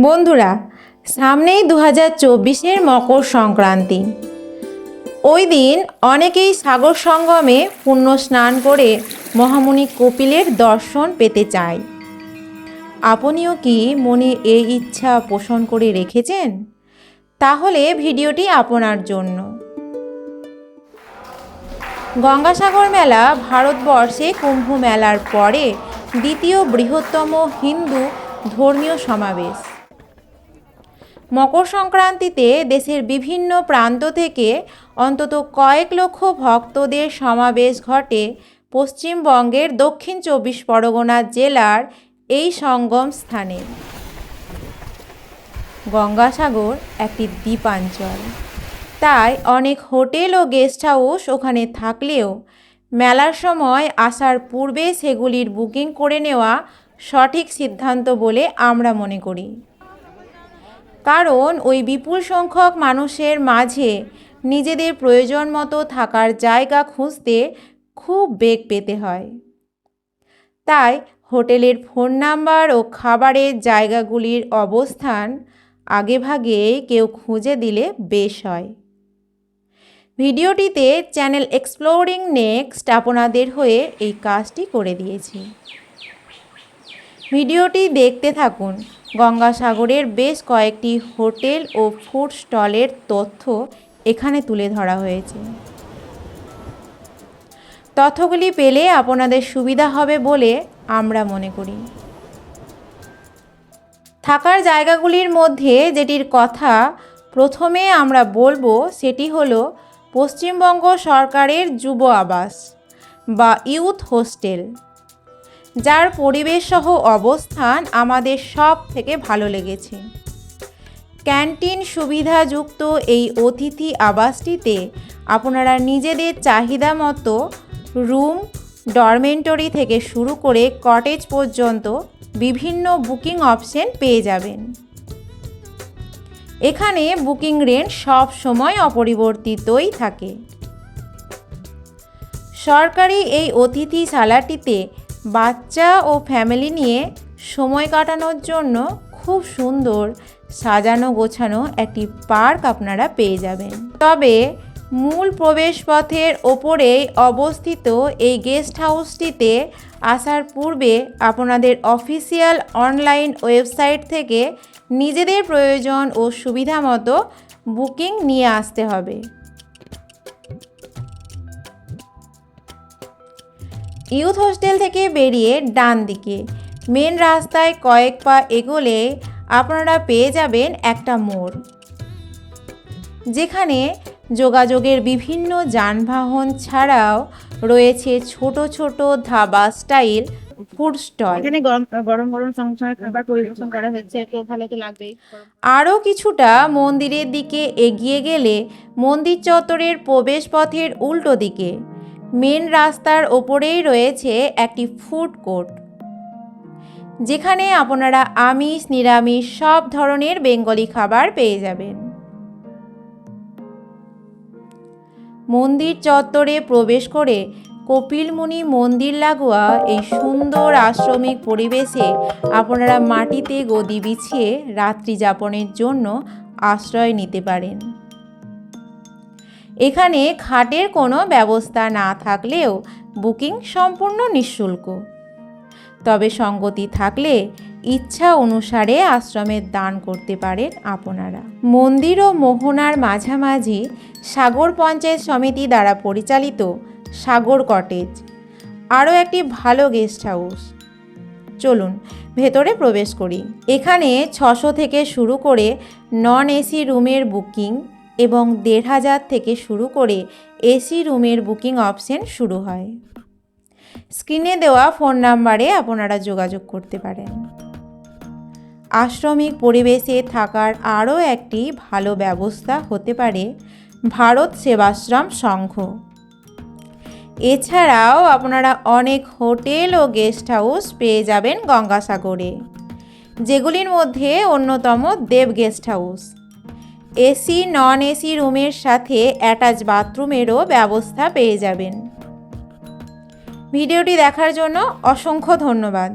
বন্ধুরা, সামনেই দু হাজার চব্বিশের মকর সংক্রান্তি। ওই দিন অনেকেই সাগর সঙ্গমে পুণ্য স্নান করে মহামুনি কপিলের দর্শন পেতে চায়। আপনিও কি মনে এই ইচ্ছা পোষণ করে রেখেছেন? তাহলে ভিডিওটি আপনার জন্য। গঙ্গাসাগর মেলা ভারতবর্ষে কুম্ভ মেলার পরে দ্বিতীয় বৃহত্তম হিন্দু ধর্মীয় সমাবেশ। মকর সংক্রান্তিতে দেশের বিভিন্ন প্রান্ত থেকে অন্তত কয়েক লক্ষ ভক্তদের সমাবেশ ঘটে পশ্চিমবঙ্গের দক্ষিণ চব্বিশ পরগনা জেলার এই সঙ্গম স্থানে। গঙ্গাসাগর একটি দ্বীপাঞ্চল। তাই অনেক হোটেল ও গেস্ট হাউস ওখানে থাকলেও মেলার সময় আসার পূর্বে সেগুলির বুকিং করে নেওয়া সঠিক সিদ্ধান্ত বলে আমরা মনে করি। কারণ ওই বিপুল সংখ্যক মানুষের মাঝে নিজেদের প্রয়োজন মতো থাকার জায়গা খুঁজতে খুব বেগ পেতে হয়। তাই হোটেলের ফোন নাম্বার ও খাবারের জায়গাগুলির অবস্থান আগেভাগে কেউ খুঁজে দিলে বেশ হয়। ভিডিওটিতে চ্যানেল এক্সপ্লোরিং নেক্সট আপনাদের হয়ে এই কাজটি করে দিয়েছি। ভিডিওটি দেখতে থাকুন। গঙ্গাসাগরের বেশ কয়েকটি হোটেল ও ফুড স্টলের তথ্য এখানে তুলে ধরা হয়েছে। তথ্যগুলি পেলে আপনাদের সুবিধা হবে বলে আমরা মনে করি। থাকার জায়গাগুলির মধ্যে যেটির কথা প্রথমে আমরা বলব সেটি হলো পশ্চিমবঙ্গ সরকারের যুব আবাস বা ইউথ হোস্টেল। যার পরিবেশ সহ অবস্থান আমাদের সব থেকে ভালো লেগেছে। ক্যান্টিন সুবিধাযুক্ত এই অতিথি আবাসটিতে আপনারা নিজেদের চাহিদা মতো রুম, ডরমেন্টরি থেকে শুরু করে কটেজ পর্যন্ত বিভিন্ন বুকিং অপশন পেয়ে যাবেন। এখানে বুকিং রেন্ট সব সময় অপরিবর্তিতই থাকে। সরকারি এই অতিথিশালাটিতে বাচ্চা ও ফ্যামিলি নিয়ে সময় কাটানোর জন্য খুব সুন্দর সাজানো গোছানো একটি পার্ক আপনারা পেয়ে যাবেন। তবে মূল প্রবেশপথের ওপরেই অবস্থিত এই গেস্ট হাউসটিতে আসার পূর্বে আপনাদের অফিসিয়াল অনলাইন ওয়েবসাইট থেকে নিজেদের প্রয়োজন ও সুবিধা মতো বুকিং নিয়ে আসতে হবে। ইউথ হোস্টেল থেকে বেরিয়ে ডান দিকে। মেন রাস্তায় কয়েক পা এগোলে আপনারা পেয়ে যাবেন একটা মোড়। যেখানে যোগাযোগের বিভিন্ন যানবাহন ছাড়াও রয়েছে ছোট ছোট ধাবা স্টাইল ফুড স্টল এখানে গরম গরম গরম সংসার খাবার পরিবেশন করা হচ্ছে তো ভালো তো লাগবেই। আরও কিছুটা মন্দিরের দিকে এগিয়ে গেলে মন্দির চত্বরের প্রবেশপথের উল্টো দিকে। মেন রাস্তার ওপরেই রয়েছে একটি ফুড কোর্ট যেখানে আপনারা আমিষ নিরামিষ সব ধরনের বেঙ্গলি খাবার পেয়ে যাবেন। মন্দির চত্বরে প্রবেশ করে কপিলমুনি মন্দির লাগোয়া এই সুন্দর আশ্রমিক পরিবেশে আপনারা মাটিতে গদি বিছিয়ে রাত্রি যাপনের জন্য আশ্রয় নিতে পারেন। এখানে খাটের কোনো ব্যবস্থা না থাকলেও বুকিং সম্পূর্ণ নিঃশুল্ক। তবে সঙ্গতি থাকলে ইচ্ছা অনুসারে আশ্রমের দান করতে পারেন আপনারা। মন্দির ও মোহনার মাঝামাঝি সাগর পঞ্চায়েত সমিতি দ্বারা পরিচালিত সাগর কটেজ। আরও একটি ভালো গেস্ট হাউস। চলুন, ভেতরে প্রবেশ করি। এখানে ছশো থেকে শুরু করে নন এসি রুমের বুকিং এবং দেড় হাজার থেকে শুরু করে এসি রুমের বুকিং অপশন শুরু হয়। স্ক্রিনে দেওয়া ফোন নাম্বারে আপনারা যোগাযোগ করতে পারেন। আশ্রমিক পরিবেশে থাকার আরও একটি ভালো ব্যবস্থা হতে পারে ভারত সেবাশ্রম সংঘ। এছাড়াও আপনারা অনেক হোটেল ও গেস্ট হাউস পেয়ে যাবেন গঙ্গাসাগরে, যেগুলির মধ্যে অন্যতম Dev guest house. AC non AC রুমের সাথে অ্যাটাচ বাথরুমেরও ব্যবস্থা পেয়ে যাবেন। ভিডিওটি দেখার জন্য অসংখ্য ধন্যবাদ।